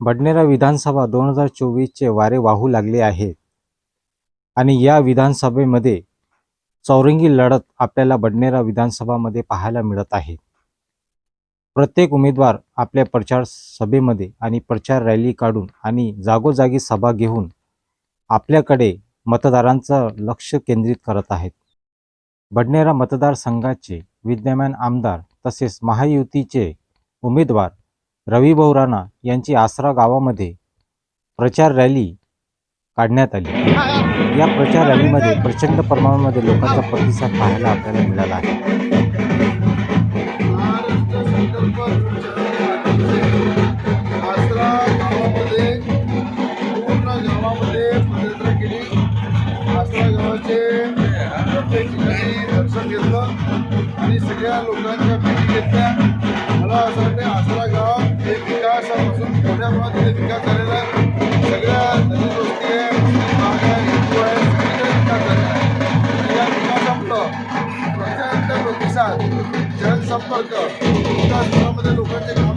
बडनेरा विधानसभा दोन हजार चोवीसचे वारे वाहू लागले आहेत आणि या विधानसभेमध्ये चौरंगी लढत आपल्याला बडनेरा विधानसभामध्ये पाहायला मिळत आहे. प्रत्येक उमेदवार आपल्या प्रचार सभेमध्ये आणि प्रचार रॅली काढून आणि जागोजागी सभा घेऊन आपल्याकडे मतदारांचं लक्ष केंद्रित करत आहेत. बडनेरा मतदारसंघाचे विद्यमान आमदार तसेच महायुतीचे उमेदवार रविभाऊ राणा यांची आसरा गावामध्ये प्रचार रॅली काढण्यात आली. या प्रचार रॅलीमध्ये प्रचंड प्रमाणामध्ये लोकांचा प्रतिसाद पाहायला आपल्याला मिळाला आहे. दर्शन घेतलं. आणि सगळ्या लोकांच्या भेटी घेतल्या. मला विकासापासून विकास झालेला सगळ्या नवीन गोष्टी आहे हिंदू आहे सगळीकडे विकास झालेला आहे या विकासामुळं प्रचंड प्रतिसाद जनसंपर्क विकासकामामध्ये लोकांचे